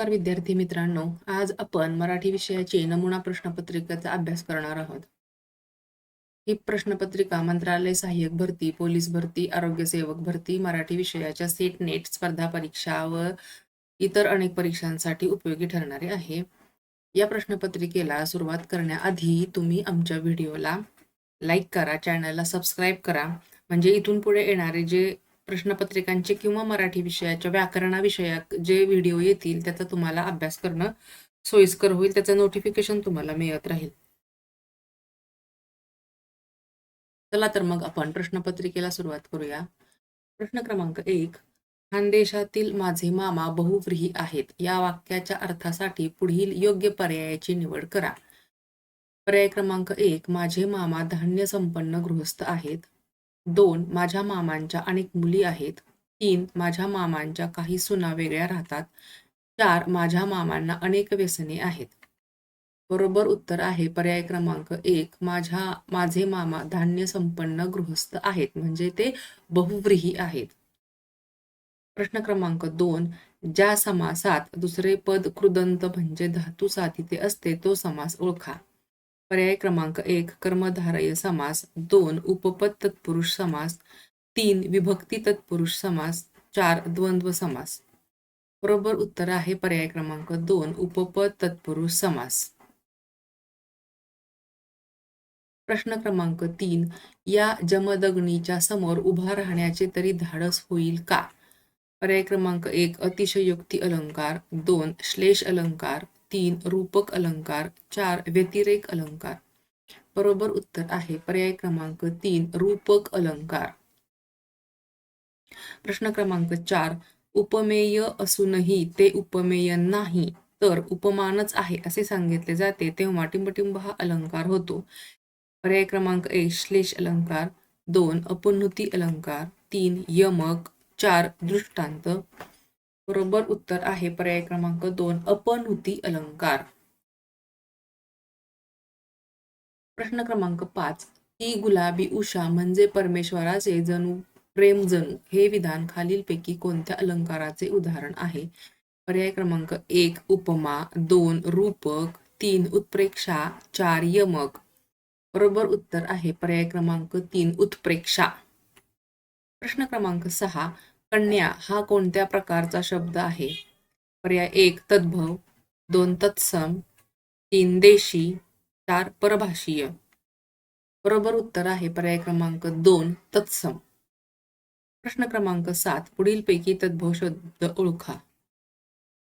नमस्कार विद्यार्थी मित्रांनो आज आपण मराठी विषयाची नमुना प्रश्नपत्रिकेचा अभ्यास करणार आहोत. ही प्रश्नपत्रिका मंत्रालय सहाय्यक भरती पोलीस भरती आरोग्य सेवक भरती मराठी विषयाच्या सेट नेट स्पर्धा परीक्षा व इतर अनेक परीक्षांसाठी उपयोगी ठरणारे आहे. या प्रश्नपत्रिकेला सुरुवात करण्याआधी तुम्ही आमच्या व्हिडिओला लाईक करा चॅनलला सबस्क्राईब करा. म्हणजे इथून पुढे येणारे जे प्रश्नपत्रिकांचे किंवा मराठी विषयाच्या व्याकरणाविषयक जे व्हिडिओ येतील त्याचा तुम्हाला अभ्यास करणं सोयीस्कर होईल. त्याचं नोटिफिकेशन तुम्हाला मिळत राहील. चला तर मग आपण प्रश्नपत्रिकेला सुरुवात करूया. प्रश्न क्रमांक एक. खानदेशातील माझे मामा बहुव्रीही आहेत. या वाक्याच्या अर्थासाठी पुढील योग्य पर्यायाची निवड करा. पर्याय क्रमांक एक. माझे मामा धान्य संपन्न गृहस्थ आहेत. दोन माझ्या मामांच्या अनेक मुली आहेत. तीन माझ्या मामांच्या काही सुना वेगळ्या राहतात. चार माझ्या मामांना अनेक व्यसने आहेत. बरोबर उत्तर आहे पर्याय क्रमांक एक माझ्या माझे मामा धान्य संपन्न गृहस्थ आहेत म्हणजे ते बहुव्रीही आहेत. प्रश्न क्रमांक दोन ज्या समासात दुसरे पद कृदंत म्हणजे धातू साधिते असते तो समास ओळखा. पर्याय क्रमांक एक कर्मधारय समास. दोन उपपद तत्पुरुष समास. तीन विभक्ती तत्पुरुष समास. चार द्वंद्व समास. बरोबर उत्तर आहे पर्याय क्रमांक दोन उपपद तत्पुरुष समास. प्रश्न क्रमांक तीन या जमदग्नीच्या समोर उभा राहण्याचे तरी धाडस होईल का? पर्याय क्रमांक एक अतिशयोक्ती अलंकार. दोन श्लेष अलंकार. तीन रूपक अलंकार चार व्यतिरेक अलंकार. बरोबर उत्तर आहे. पर्याय क्रमांक तीन रूपक अलंकार. प्रश्न क्रमांक चार उपमेय असूनही ते उपमेय नाही तर उपमानच आहे असे सांगितले जाते तेव्हा टिंबटिंब हा अलंकार होतो. पर्याय क्रमांक एक श्लेष अलंकार. दोन अपनुती अलंकार. तीन यमक. चार दृष्टांत. बरोबर उत्तर आहे. पर्याय क्रमांक दोन अपनुती अलंकार. प्रश्न क्रमांक पाच ही गुलाबी उषा म्हणजे परमेश्वराचे जणू प्रेम जणू हे विधान खालीलपैकी कोणत्या अलंकाराचे उदाहरण आहे? पर्याय क्रमांक एक उपमा. दोन रूपक. तीन उत्प्रेक्षा. चार यमक. बरोबर उत्तर आहे. पर्याय क्रमांक तीन उत्प्रेक्षा. प्रश्न क्रमांक सहा कन्या हा कोणत्या प्रकारचा शब्द आहे? पर्याय एक तद्भव. दोन तत्सम. तीन देशी. चार परभाषीय. बरोबर उत्तर आहे पर्याय क्रमांक दोन तत्सम. प्रश्न क्रमांक सात पुढीलपैकी तद्भव शब्द ओळखा.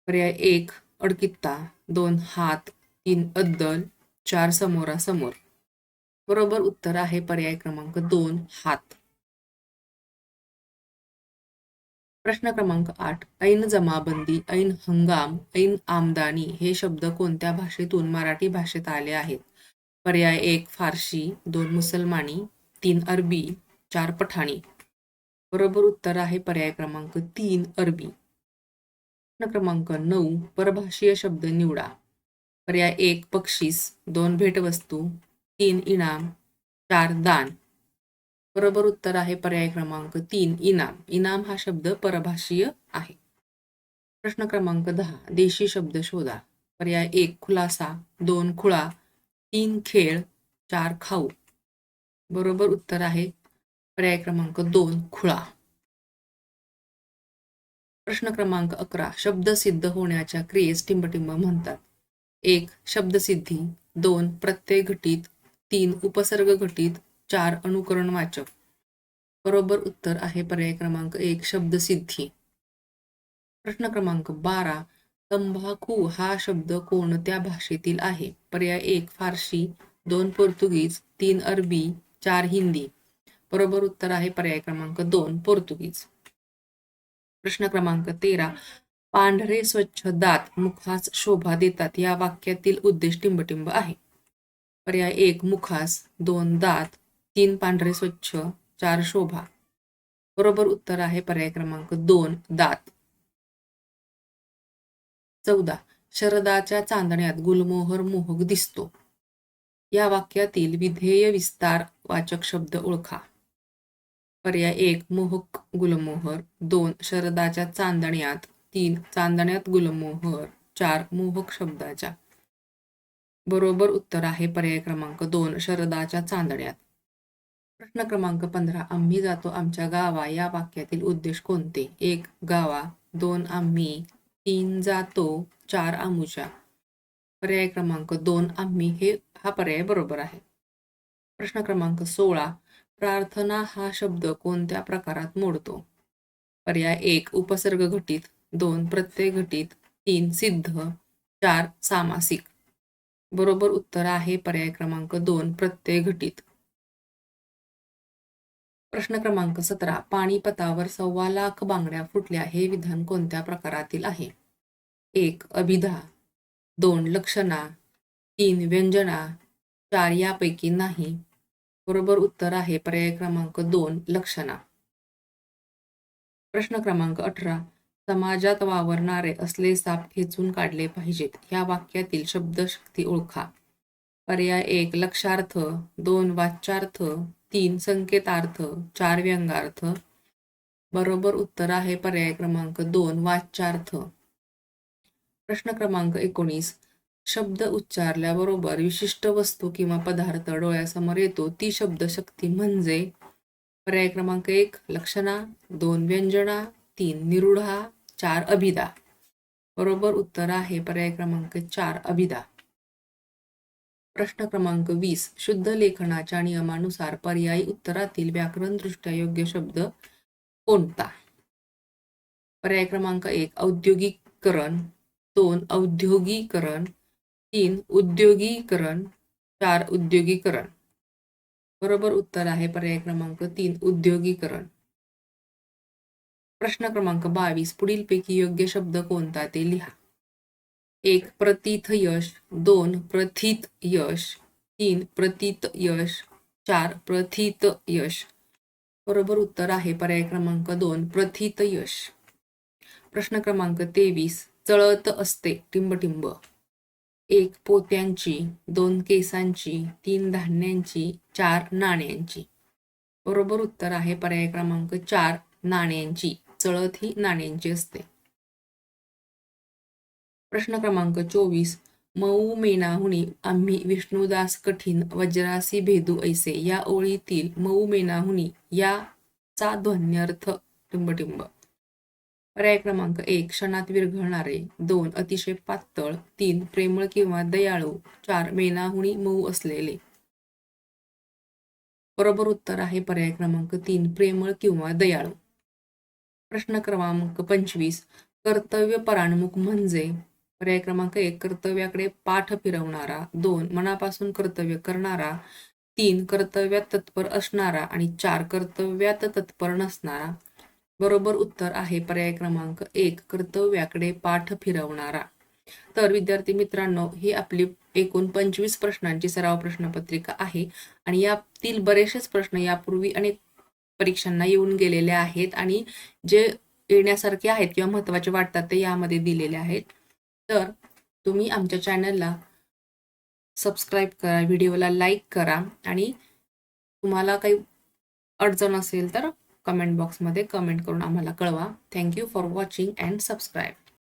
पर्याय एक अडकित्ता. दोन हात. तीन अद्दल. चार समोरासमोर. बरोबर उत्तर आहे पर्याय क्रमांक दोन हात. प्रश्न क्रमांक आठ ऐन जमाबंदी ऐन हंगाम ऐन आमदानी हे शब्द कोणत्या भाषेतून मराठी भाषेत आले आहेत? पर्याय एक फारशी दोन मुसलमानी तीन अरबी चार पठाणी. बरोबर उत्तर आहे पर्याय क्रमांक तीन अरबी. प्रश्न क्रमांक नऊ परभाषीय शब्द निवडा. पर्याय एक बक्षीस दोन भेटवस्तू तीन इनाम चार दान. बरोबर उत्तर आहे पर्याय क्रमांक तीन इनाम. इनाम हा शब्द परभाषीय आहे. प्रश्न क्रमांक दहा देशी शब्द शोधा. पर्याय एक खुलासा. दोन खुळा. तीन खेळ. चार खाऊ. बरोबर उत्तर आहे पर्याय क्रमांक दोन खुळा. प्रश्न क्रमांक अकरा शब्द सिद्ध होण्याच्या क्रियेस टिंबटिंब म्हणतात. एक शब्दसिद्धी दोन प्रत्यय घटित. तीन उपसर्ग घटित. चार अनुकरण वाचक. बरोबर उत्तर आहे पर्याय क्रमांक एक शब्दसिद्धी. प्रश्न क्रमांक बारा तंबाखू हा शब्द कोणत्या भाषेतील आहे? पर्याय एक फारशी दोन पोर्तुगीज तीन अरबी चार हिंदी. बरोबर उत्तर आहे पर्याय क्रमांक दोन पोर्तुगीज. प्रश्न क्रमांक तेरा पांढरे स्वच्छ दात मुखास शोभा देतात या वाक्यातील उद्देश टिंबटिंब आहे. पर्याय एक मुखास दोन दात तीन पांढरे स्वच्छ चार शोभा. बरोबर उत्तर आहे पर्याय क्रमांक दोन दात. चौदा. शरदाच्या चांदण्यात गुलमोहर मोहक दिसतो. या वाक्यातील विधेय विस्तार वाचक शब्द ओळखा. पर्याय एक मोहक गुलमोहर. दोन शरदाच्या चांदण्यात. तीन चांदण्यात गुलमोहर. चार मोहक शब्दाच्या. बरोबर उत्तर आहे पर्याय क्रमांक दोन शरदाच्या चांदण्यात. प्रश्न क्रमांक पंधरा आम्ही जातो आमच्या गावा. या वाक्यातील उद्देश कोणते? एक गावा. दोन आम्ही. तीन जातो. चार आमुच्या. पर्याय क्रमांक दोन आम्ही. हे हा पर्याय बरोबर आहे. प्रश्न क्रमांक सोळा प्रार्थना हा शब्द कोणत्या प्रकारात मोडतो? पर्याय एक उपसर्ग घटित. दोन प्रत्यय घटित. तीन सिद्ध. चार सामासिक. बरोबर उत्तर आहे पर्याय क्रमांक दोन प्रत्यय घटित. प्रश्न क्रमांक सतरा पाणीपतावर सव्वा लाख बांगड्या फुटल्या हे विधान कोणत्या प्रकारातील आहे? एक अभिधा. दोन लक्षणा. तीन व्यंजना. चार यापैकी नाही. बरोबर उत्तर आहे पर्याय क्रमांक दोन लक्षणा. प्रश्न क्रमांक अठरा समाजात वावरणारे असले साप खेचून काढले पाहिजेत. या वाक्यातील शब्दशक्ती ओळखा. पर्याय एक लक्षार्थ. दोन वाच्यार्थ. तीन संकेतार्थ चार व्यंगार्थ बरोबर उत्तर आहे पर्याय क्रमांक दोन वाच्यार्थ. प्रश्न क्रमांक एकोणीस शब्द उच्चारल्याबरोबर विशिष्ट वस्तू किंवा पदार्थ डोळ्यासमोर येतो. ती शब्दशक्ती म्हणजे पर्याय क्रमांक एक लक्षणा दोन व्यंजना तीन निरुढा चार अभिदा बरोबर उत्तर आहे पर्याय क्रमांक चार अभिदा प्रश्न क्रमांक वीस शुद्ध लेखनाच्या नियमानुसार पर्यायी उत्तरातील व्याकरणदृष्ट्या योग्य शब्द कोणता? पर्याय क्रमांक एक औद्योगिकरण. दोन औद्योगिकरण. तीन उद्योगीकरण. चार उद्योगीकरण. बरोबर उत्तर आहे पर्याय क्रमांक तीन उद्योगीकरण. प्रश्न क्रमांक बावीस पुढीलपैकी योग्य शब्द कोणता ते लिहा. एक प्रतीत यश दोन प्रथित यश तीन प्रतीत यश चार प्रथित यश. बरोबर उत्तर आहे पर्याय क्रमांक दोन प्रथित यश. प्रश्न क्रमांक तेवीस चळत असते टिंबटिंब. एक पोत्यांची दोन केसांची तीन धान्यांची चार नाण्यांची. बरोबर उत्तर आहे पर्याय क्रमांक चार नाण्यांची. चळत ही नाण्यांची असते. प्रश्न क्रमांक चोवीस. मऊ मेनाहुनी आम्ही विष्णुदास कठीण वज्रासी भेदू ऐसे. या ओळीतील मऊ मेनाहुनी याचा ध्वन्यर्थ टिंबटिंब. पर्याय क्रमांक एक. क्षणात विरघळणारे. दोन. अतिशय पातळ. तीन. प्रेमळ किंवा दयाळू. चार. मेनाहुनी मऊ असलेले. बरोबर उत्तर आहे पर्याय क्रमांक तीन. प्रेमळ किंवा दयाळू. प्रश्न क्रमांक पंचवीस. कर्तव्य परानमुख म्हणजे? पर्याय क्रमांक एक कर्तव्याकडे पाठ फिरवणारा. दोन मनापासून कर्तव्य करणारा. तीन कर्तव्यात तत्पर असणारा. आणि चार कर्तव्यात तत्पर नसणारा. बरोबर उत्तर आहे पर्याय क्रमांक एक कर्तव्याकडे पाठ फिरवणारा. तर विद्यार्थी मित्रांनो ही आपली एकूण पंचवीस प्रश्नांची सराव प्रश्नपत्रिका आहे. आणि यातील बरेचसेच प्रश्न यापूर्वी अनेक परीक्षांना येऊन गेलेले आहेत. आणि जे येण्यासारखे आहेत किंवा महत्त्वाचे वाटतात ते यामध्ये दिलेले आहेत. तर तुम्ही आमच्या चॅनलला सबस्क्राईब करा व्हिडिओला लाईक करा आणि तुम्हाला काही अडचण असेल तर कमेंट बॉक्समध्ये कमेंट करून आम्हाला कळवा. Thank you for watching and subscribe